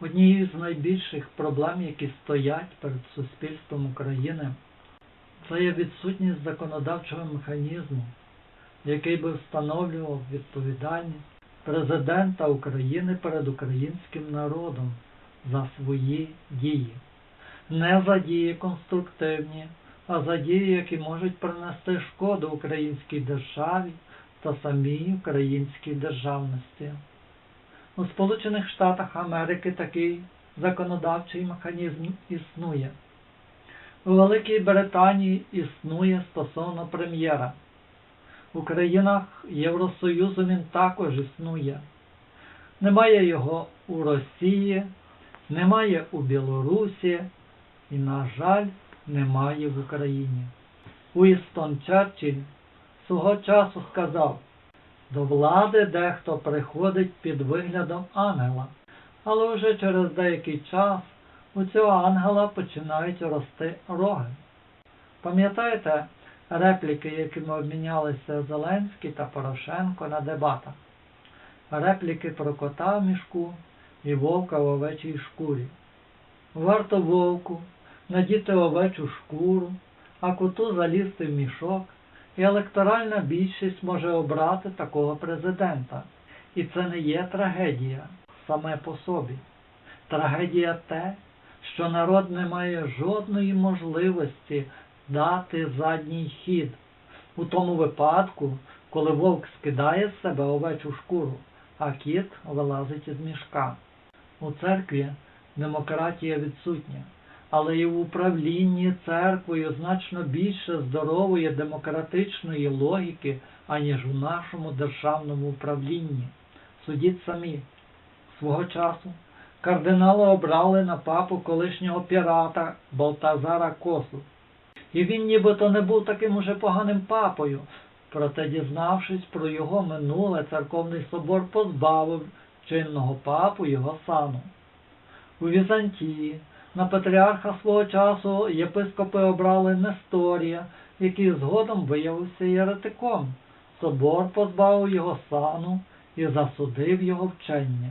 Однією з найбільших проблем, які стоять перед суспільством України, це є відсутність законодавчого механізму, який би встановлював відповідальність президента України перед українським народом за свої дії. Не за дії конструктивні, а за дії, які можуть принести шкоду українській державі та самій українській державності. У Сполучених Штатах Америки такий законодавчий механізм існує. У Великій Британії існує стосовно прем'єра. У країнах Євросоюзу він також існує. Немає його у Росії, немає у Білорусі і, на жаль, немає в Україні. Уістон Черчилль свого часу сказав, до влади дехто приходить під виглядом ангела, але вже через деякий час у цього ангела починають рости роги. Пам'ятаєте репліки, якими обмінялися Зеленський та Порошенко на дебатах? Репліки про кота в мішку і вовка в овечій шкурі. Варто вовку надіти овечу шкуру, а коту залізти в мішок, і електоральна більшість може обрати такого президента. І це не є трагедія саме по собі. Трагедія те, що народ не має жодної можливості дати задній хід у тому випадку, коли вовк скидає з себе овечу шкуру, а кіт вилазить із мішка. У церкві демократія відсутня, але і в управлінні церквою значно більше здорової демократичної логіки, аніж у нашому державному управлінні. Судіть самі. Свого часу кардинали обрали на папу колишнього пірата Балтазара Косу. І він нібито не був таким уже поганим папою, проте, дізнавшись про його минуле, церковний собор позбавив чинного папу його сану. У Візантії на патріарха свого часу єпископи обрали Несторія, який згодом виявився єретиком. Собор позбавив його сану і засудив його вчення.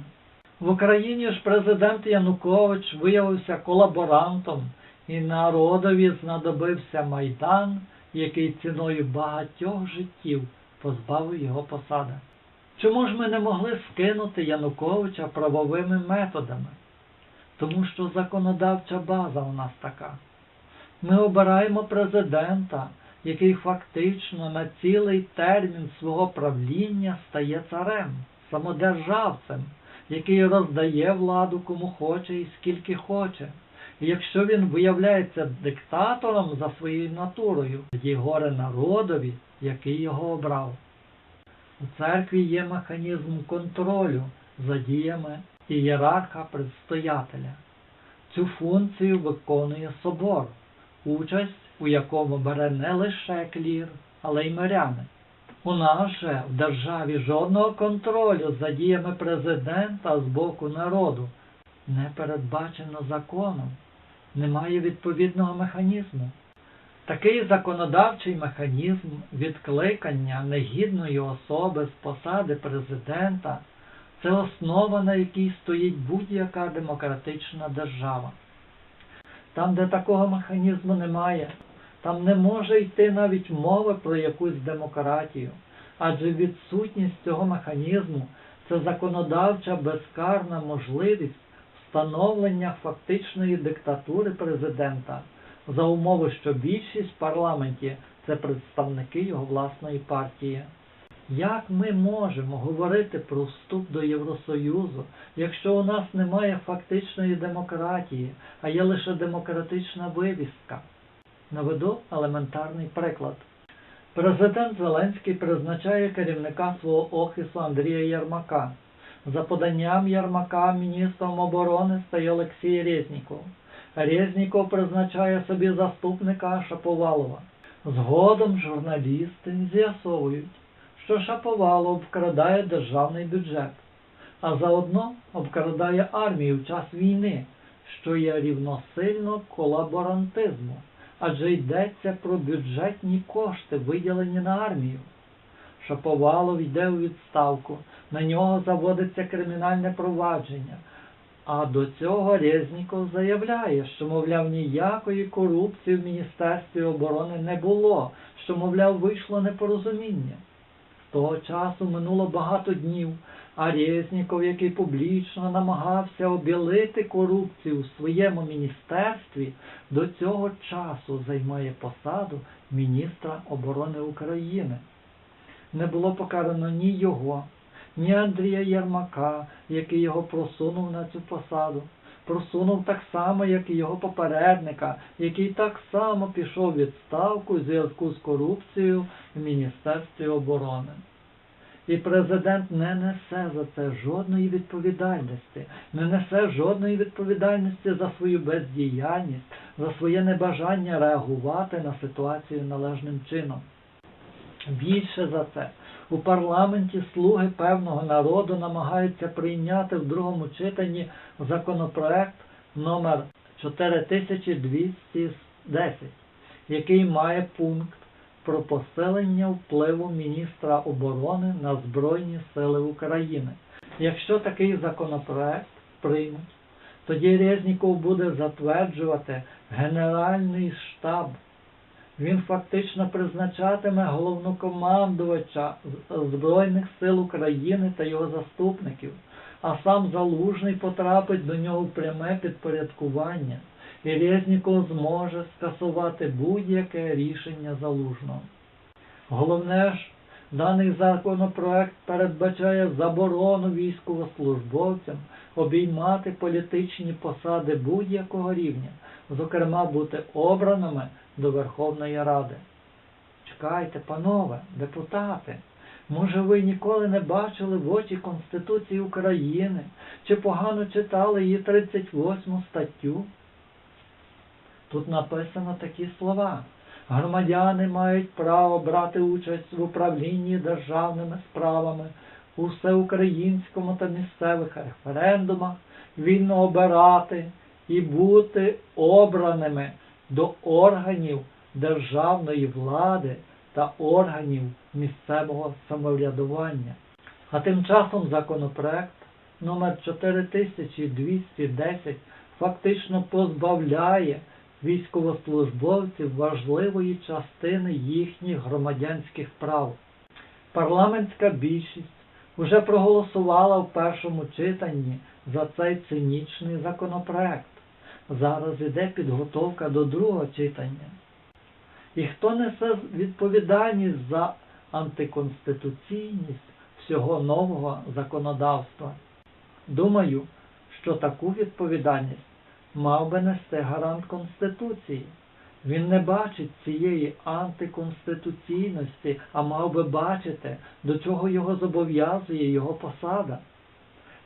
В Україні ж президент Янукович виявився колаборантом, і народові знадобився Майдан, який ціною багатьох життів позбавив його посади. Чому ж ми не могли скинути Януковича правовими методами? Тому що законодавча база у нас така. Ми обираємо президента, який фактично на цілий термін свого правління стає царем, самодержавцем, який роздає владу кому хоче і скільки хоче. І якщо він виявляється диктатором за своєю натурою, тоді горе народові, який його обрав. У церкві є механізм контролю за діями ієрарха-предстоятеля. Цю функцію виконує собор, участь у якому бере не лише клір, але й миряни. У нас же в державі жодного контролю за діями президента з боку народу не передбачено законом, немає відповідного механізму. Такий законодавчий механізм відкликання негідної особи з посади президента це основа, на якій стоїть будь-яка демократична держава. Там, де такого механізму немає, там не може йти навіть мови про якусь демократію, адже відсутність цього механізму це законодавча безкарна можливість встановлення фактичної диктатури президента за умови, що більшість в парламенті це представники його власної партії. Як ми можемо говорити про вступ до Євросоюзу, якщо у нас немає фактичної демократії, а є лише демократична вивістка? Наведу елементарний приклад. Президент Зеленський призначає керівника свого офісу Андрія Ярмака. За поданням Ярмака міністром оборони стає Олексій Резніков. Резніков призначає собі заступника Шаповалова. Згодом журналісти з'ясовують, що Шаповалов вкрадає державний бюджет, а заодно обкрадає армію в час війни, що є рівносильно колаборантизму, адже йдеться про бюджетні кошти, виділені на армію. Шаповалов йде у відставку, на нього заводиться кримінальне провадження, А до цього Резніков заявляє, що, мовляв, ніякої корупції в Міністерстві оборони не було, що, мовляв, вийшло непорозуміння. Того часу минуло багато днів, а Резніков, який публічно намагався обілити корупцію у своєму міністерстві, до цього часу займає посаду міністра оборони України. Не було покарано ні його, ні Андрія Єрмака, який його просунув на цю посаду. Просунув так само, як і його попередника, який так само пішов відставку у зв'язку з корупцією в Міністерстві оборони. І президент не несе за це жодної відповідальності, не несе жодної відповідальності за свою бездіяльність, за своє небажання реагувати на ситуацію належним чином. Більше за це, у парламенті слуги певного народу намагаються прийняти в другому читанні законопроект номер 4210, який має пункт про посилення впливу міністра оборони на Збройні Сили України. Якщо такий законопроект приймуть, тоді Резніков буде затверджувати Генеральний штаб. Він фактично призначатиме головнокомандувача Збройних сил України та його заступників, а сам Залужний потрапить до нього в пряме підпорядкування, і Резніков зможе скасувати будь-яке рішення Залужного. Головне ж, даний законопроект передбачає заборону військовослужбовцям обіймати політичні посади будь-якого рівня, зокрема бути обраними до Верховної Ради. Чекайте, панове, депутати, може ви ніколи не бачили в очі Конституції України чи погано читали її 38 статтю? Тут написано такі слова. Громадяни мають право брати участь в управлінні державними справами у всеукраїнському та місцевих референдумах, вільно обирати і бути обраними до органів державної влади та органів місцевого самоврядування. А тим часом законопроект номер 4210 фактично позбавляє військовослужбовців важливої частини їхніх громадянських прав. Парламентська більшість уже проголосувала в першому читанні за цей цинічний законопроект. Зараз іде підготовка до другого читання. І хто несе відповідальність за антиконституційність всього нового законодавства? Думаю, що таку відповідальність мав би нести гарант Конституції. Він не бачить цієї антиконституційності, а мав би бачити, до чого його зобов'язує його посада.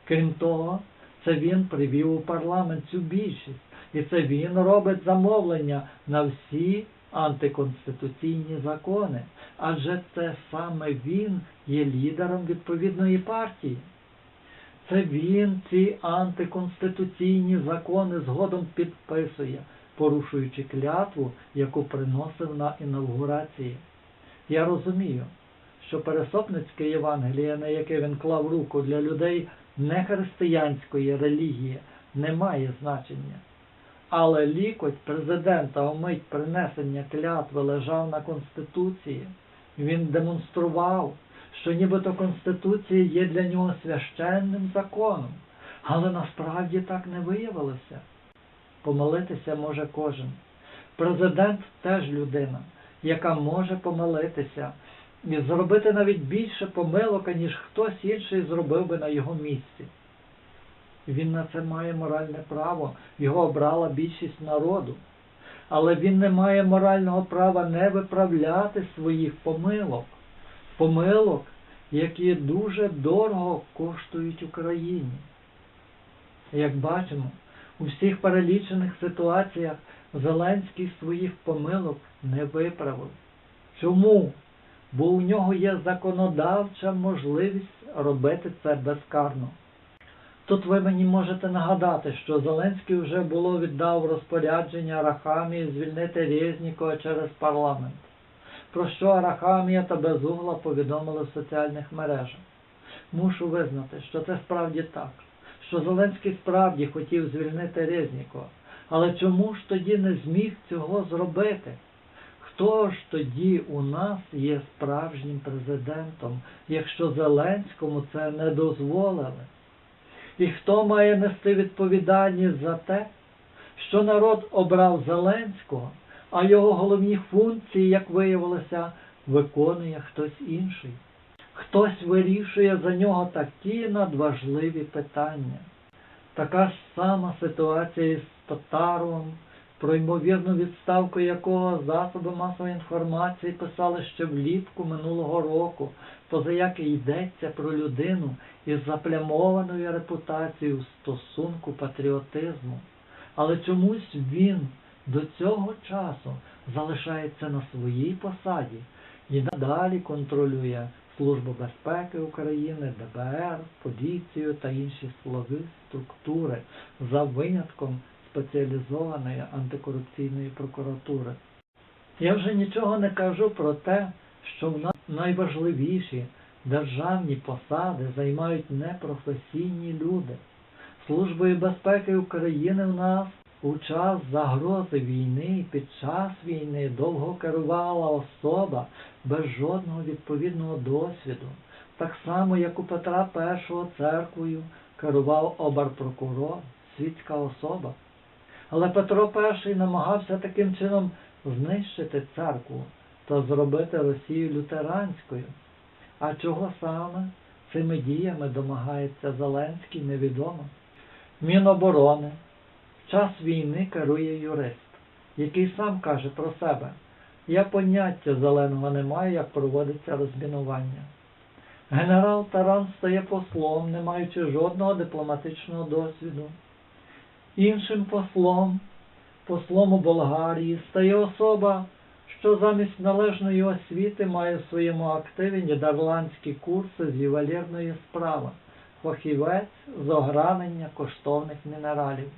Крім того, це він привів у парламент цю більшість, і це він робить замовлення на всі антиконституційні закони, адже це саме він є лідером відповідної партії. Це він ці антиконституційні закони згодом підписує, порушуючи клятву, яку приносив на інавгурації. Я розумію, що Пересопницьке Євангеліє, на яке він клав руку для людей нехристиянської релігії, не має значення. Але лікоть президента у мить принесення клятви лежав на Конституції. Він демонстрував, що нібито Конституція є для нього священним законом, але насправді так не виявилося. Помилитися може кожен. Президент теж людина, яка може помилитися і зробити навіть більше помилок, ніж хтось інший зробив би на його місці. Він на це має моральне право, його обрала більшість народу. Але він не має морального права не виправляти своїх помилок. Помилок, які дуже дорого коштують Україні. Як бачимо, у всіх перелічених ситуаціях Зеленський своїх помилок не виправив. Чому? Бо у нього є законодавча можливість робити це безкарно. Тут ви мені можете нагадати, що Зеленський вже було віддав розпорядження Арахамії звільнити Резнікова через парламент, про що Арахамія та Безугла повідомили в соціальних мережах. Мушу визнати, що це справді так, що Зеленський справді хотів звільнити Резнікова. Але чому ж тоді не зміг цього зробити? Хто ж тоді у нас є справжнім президентом, якщо Зеленському це не дозволили? І хто має нести відповідальність за те, що народ обрав Зеленського, а його головні функції, як виявилося, виконує хтось інший? Хтось вирішує за нього такі надважливі питання. Така ж сама ситуація із Татаровим, про ймовірну відставку якого засоби масової інформації писали ще влітку минулого року, позаяки йдеться про людину із заплямованою репутацією стосунку патріотизму. Але чомусь він до цього часу залишається на своїй посаді і надалі контролює Службу безпеки України, ДБР, поліцію та інші силові структури за винятком спеціалізованої антикорупційної прокуратури. Я вже нічого не кажу про те, що в нас найважливіші державні посади займають непрофесійні люди. Службою безпеки України в нас у час загрози війни і під час війни довго керувала особа без жодного відповідного досвіду, так само як у Петра І церквою керував оберпрокурор, світська особа. Але Петро І намагався таким чином знищити церкву та зробити Росію лютеранською. А чого саме цими діями домагається Зеленський, невідомо. Міноборони в час війни керує юрист, який сам каже про себе. Я поняття зеленого не маю, як проводиться розмінування. Генерал Таран стає послом, не маючи жодного дипломатичного досвіду. Іншим послом, послом у Болгарії, стає особа, що замість належної освіти має в своєму активі нідерландські курси з ювелірної справи, фахівець з огранення коштовних мінералів.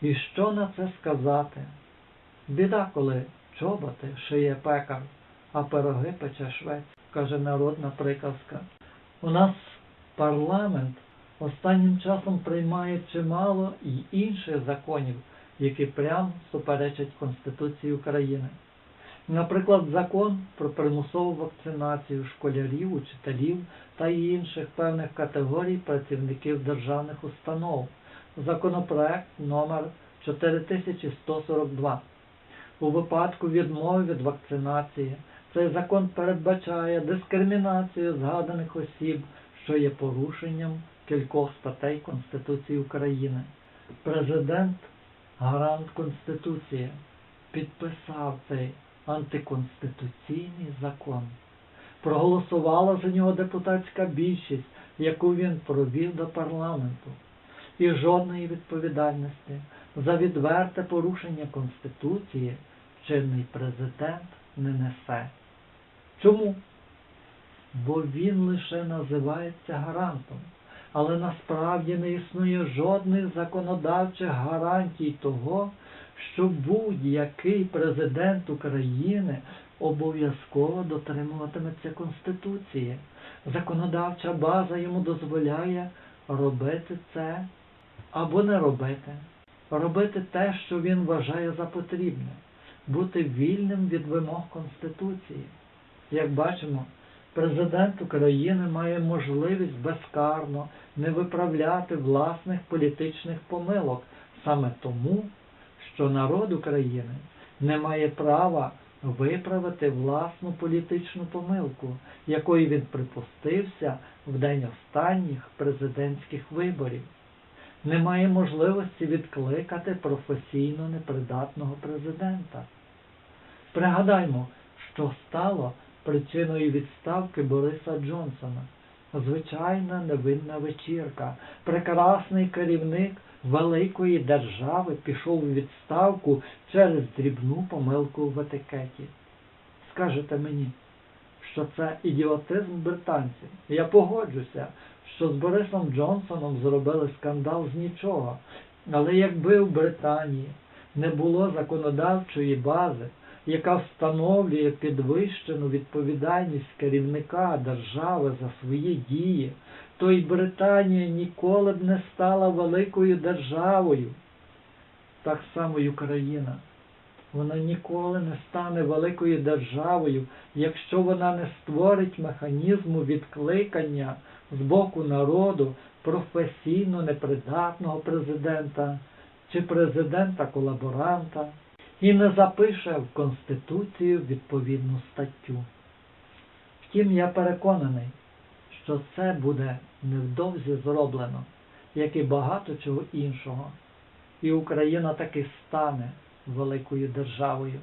І що на це сказати? Біда, коли чоботи шиє пекар, а пироги пече швець, каже народна приказка. У нас парламент останнім часом приймає чимало і інших законів, які прямо суперечать Конституції України. Наприклад, закон про примусову вакцинацію школярів, учителів та інших певних категорій працівників державних установ. Законопроект номер 4142. У випадку відмови від вакцинації цей закон передбачає дискримінацію згаданих осіб, що є порушенням кількох статей Конституції України. Президент, гарант Конституції, підписав цей антиконституційний закон. Проголосувала за нього депутатська більшість, яку він провів до парламенту, і жодної відповідальності за відверте порушення Конституції чинний президент не несе. Чому? Бо він лише називається гарантом, але насправді не існує жодних законодавчих гарантій того, що будь-який президент України обов'язково дотримуватиметься Конституції. Законодавча база йому дозволяє робити це або не робити, робити те, що він вважає за потрібне, бути вільним від вимог Конституції. Як бачимо, президент України має можливість безкарно не виправляти власних політичних помилок саме тому, що народ України не має права виправити власну політичну помилку, якої він припустився в день останніх президентських виборів. Немає можливості відкликати професійно непридатного президента. Пригадаймо, що стало причиною відставки Бориса Джонсона. Звичайна невинна вечірка. Прекрасний керівник великої держави пішов у відставку через дрібну помилку в етикеті. Скажете мені, що це ідіотизм британців. Я погоджуся, що з Борисом Джонсоном зробили скандал з нічого. Але якби в Британії не було законодавчої бази, яка встановлює підвищену відповідальність керівника держави за свої дії, то й Британія ніколи б не стала великою державою. Так само й Україна. Вона ніколи не стане великою державою, якщо вона не створить механізму відкликання з боку народу професійно непридатного президента чи президента-колаборанта і не запише в Конституцію відповідну статтю. Втім, я переконаний, що це буде невдовзі зроблено, як і багато чого іншого, і Україна таки стане великою державою.